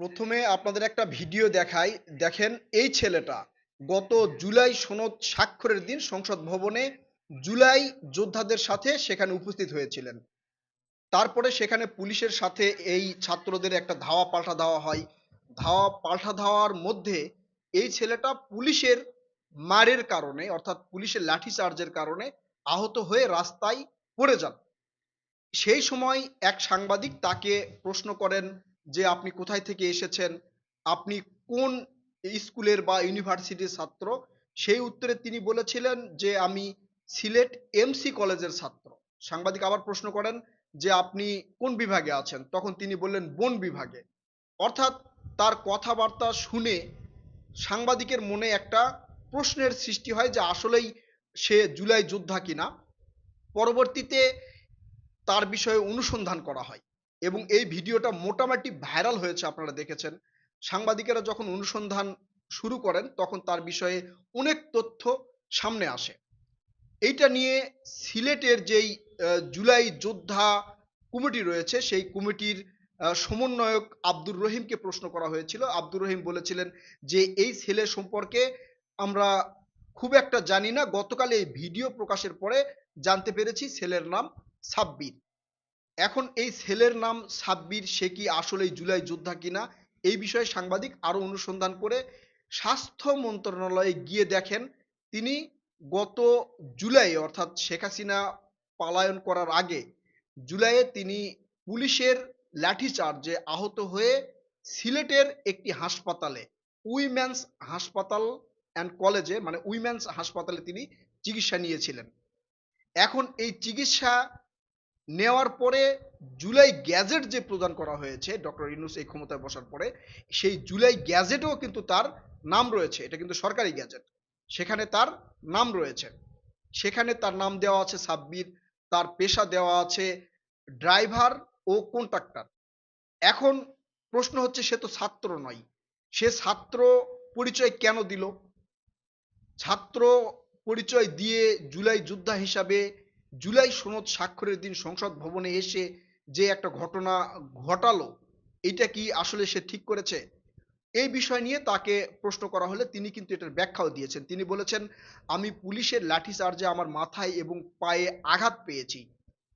প্রথমে আপনাদের একটা ভিডিও দেখাই। দেখেন এই ছেলেটা গত জুলাই সনদ স্বাক্ষরের দিন সংসদ ভবনে জুলাই যোদ্ধাদের সাথে সেখানে উপস্থিত হয়েছিলেন। তারপরে সেখানে পুলিশের সাথে এই ছাত্রদের একটা ধাওয়া পাল্টা ধাওয়া হয়। ধাওয়া পাল্টা ধাওয়ার মধ্যে এই ছেলেটা পুলিশের মারের কারণে, অর্থাৎ পুলিশের লাঠি চার্জের কারণে আহত হয়ে রাস্তায় পড়ে যান। সেই সময় এক সাংবাদিক তাকে প্রশ্ন করেন যে আপনি কোথায় থেকে এসেছেন, আপনি কোন স্কুলের বা ইউনিভার্সিটির ছাত্র, সেই উত্তরে তিনি বলেছিলেন যে আমি সিলেট এমসি কলেজের ছাত্র। সাংবাদিক আবার প্রশ্ন করেন যে আপনি কোন বিভাগে আছেন? তখন তিনি বললেন, বন বিভাগে। অর্থাৎ তার কথাবার্তা শুনে সাংবাদিকের মনে একটা প্রশ্নের সৃষ্টি হয় যে আসলেই সে জুলাই যোদ্ধা কিনা? পরবর্তীতে তার বিষয়ে অনুসন্ধান করা হয়। এবং এই ভিডিওটা মোটামুটি ভাইরাল হয়েছে আপনারা দেখেছেন। সাংবাদিকেরা যখন অনুসন্ধান শুরু করেন, তখন তার বিষয়ে অনেক তথ্য সামনে আসে। এইটা নিয়ে সিলেটের যেই জুলাই যোদ্ধা কমিটি রয়েছে, সেই কমিটির সমন্বয়ক আব্দুর রহিমকে প্রশ্ন করা হয়েছিল। আব্দুর রহিম বলেছিলেন যে, এই ছেলে সম্পর্কে আমরা খুব একটা জানি না। গতকাল এই ভিডিও প্রকাশের পরে জানতে পেরেছি ছেলের নাম সাব্বির। এখন এই ছেলের নাম সাব্বির, সে কি আসলেই জুলাই যোদ্ধা কিনা? এই বিষয়ে সাংবাদিক আরও অনুসন্ধান করে স্বাস্থ্য মন্ত্রণালয়ে গিয়ে দেখেন, তিনি গত জুলাই, অর্থাৎ শেখ হাসিনা পালায়ন করার আগে, জুলাইয়ে তিনি পুলিশের লাঠিচার্জে আহত হয়ে সিলেটের একটি হাসপাতালে উইমেন্স হাসপাতাল অ্যান্ড কলেজে মানে উইমেন্স হাসপাতালে তিনি চিকিৎসা নিয়েছিলেন। এখন এই চিকিৎসা নেওয়ার পরে জুলাই গ্যাজেট যে প্রদান করা হয়েছে, ডক্টর ইউনুস এই ক্ষমতায় বসার পরে, সেই জুলাই গ্যাজেটেও কিন্তু তার নাম রয়েছে। এটা কিন্তু সরকারি গ্যাজেট। সেখানে তার নাম রয়েছে। সেখানে তার নাম দেওয়া আছে সাব্বির, তার পেশা দেওয়া আছে ড্রাইভার ও কন্ট্রাক্টর। এখন প্রশ্ন হচ্ছে, সে তো ছাত্র নয়। সে ছাত্র পরিচয় কেন দিল? ছাত্র পরিচয় দিয়ে জুলাই যোদ্ধা হিসাবে জুলাই সনদ স্বাক্ষরের দিন সংসদ ভবনে এসে যে একটা ঘটনা ঘটালো এটা কি আসলে সে ঠিক করেছে? এই বিষয় নিয়ে তাকে প্রশ্ন করা হলে তিনি কিন্তু এটার ব্যাখ্যাও দিয়েছেন। তিনি বলেছেন, আমি পুলিশের লাঠি চার্জে আমার মাথায় এবং পায়ে আঘাত পেয়েছি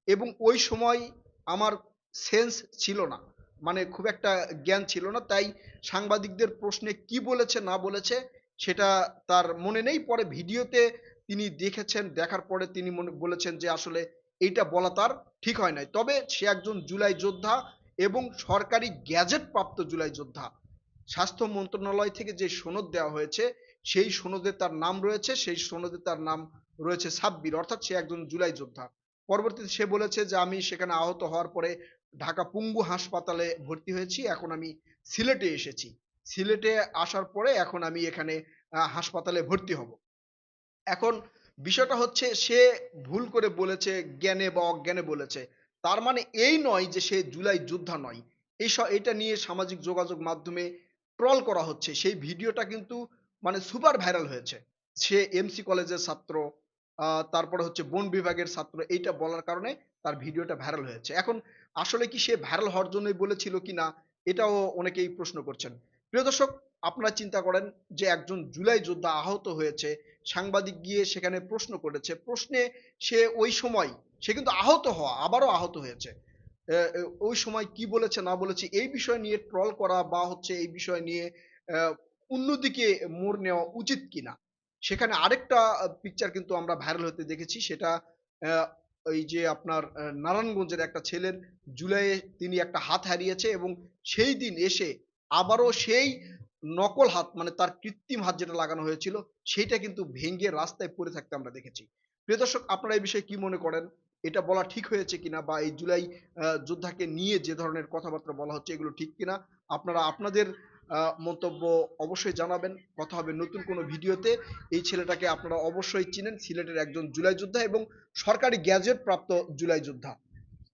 এবং ওই সময় আমার সেন্স ছিল না। মানে খুব একটা জ্ঞান ছিল না। তাই সাংবাদিকদের প্রশ্নে কি বলেছে না বলেছে সেটা তার মনে নেই। পরে ভিডিওতে তিনি দেখেছেন, দেখার পরে তিনি মনে, বলেছেন যে আসলে এইটা বলা তার ঠিক হয় নাই। তবে সে একজন জুলাই যোদ্ধা এবং সরকারি গ্যাজেট প্রাপ্ত জুলাই যোদ্ধা। স্বাস্থ্য মন্ত্রণালয় থেকে যে সনদ দেওয়া হয়েছে, সেই সনদে তার নাম রয়েছে, সেই সনদে তার নাম রয়েছে সাব্বির, অর্থাৎ সে একজন জুলাই যোদ্ধা। পরবর্তীতে সে বলেছে যে আমি সেখানে আহত হওয়ার পরে ঢাকা পুঙ্গু হাসপাতালে ভর্তি হয়েছি, এখন আমি সিলেটে এসেছি। সিলেটে আসার পরে এখন আমি এখানে হাসপাতালে ভর্তি হব। এখন বিষয়টা হচ্ছে সে ভুল করে বলেছে, জ্ঞানে বা অজ্ঞানে বলেছে। তার মানে এই নয় যে সে জুলাই যোদ্ধা নয়। এই এটা নিয়ে সামাজিক যোগাযোগ মাধ্যমে ট্রল করা হচ্ছে। সেই ভিডিওটা কিন্তু মানে সুপার ভাইরাল হয়েছে। সে এমসি কলেজের ছাত্র তারপরে হচ্ছে বন বিভাগের ছাত্র, এইটা বলার কারণে তার ভিডিওটা ভাইরাল হয়েছে। এখন আসলে কি সে ভাইরাল হওয়ার জন্যই বলেছিল কিনা, এটাও অনেকেই প্রশ্ন করছেন। প্রিয় দর্শক, আপনারা চিন্তা করেন যে একজন জুলাই যোদ্ধা আহত হয়েছে, সাংবাদিক গিয়ে সেখানে প্রশ্ন করেছে। প্রশ্নে সে ওই সময়, সে কিন্তু আহত হওয়া, আবারও আহত হয়েছে। ওই সময় কি বলেছে, না বলেছে, এই বিষয় নিয়ে ট্রল করা বা হচ্ছে এই বিষয় নিয়ে অন্যদিকে মোড় নেওয়া উচিত কিনা? সেখানে আরেকটা পিকচার কিন্তু আমরা ভাইরাল হতে দেখেছি, সেটা ওই যে আপনার নারায়ণগঞ্জের একটা ছেলের জুলাইয়ে তিনি একটা হাত হারিয়েছে এবং সেই দিন এসে আবারও সেই নকল হাত মানে তার কৃত্রিম হাত যেটা লাগানো হয়েছিল, সেইটা কিন্তু ভেঙে রাস্তায় পড়ে থাকতে আমরা দেখেছি। প্রিয় দর্শক, আপনারা এই বিষয়ে কি মনে করেন? এটা বলা ঠিক হয়েছে কিনা বা এই জুলাই যোদ্ধাকে নিয়ে যে ধরনের কথাবার্তা বলা হচ্ছে, এগুলো ঠিক কিনা? আপনারা আপনাদের মন্তব্য অবশ্যই জানাবেন। কথা হবে নতুন কোনো ভিডিওতে। এই ছেলেটাকে আপনারা অবশ্যই চিনেন। সিলেটের একজন জুলাই যোদ্ধা এবং সরকারি গ্যাজেট প্রাপ্ত জুলাই যোদ্ধা।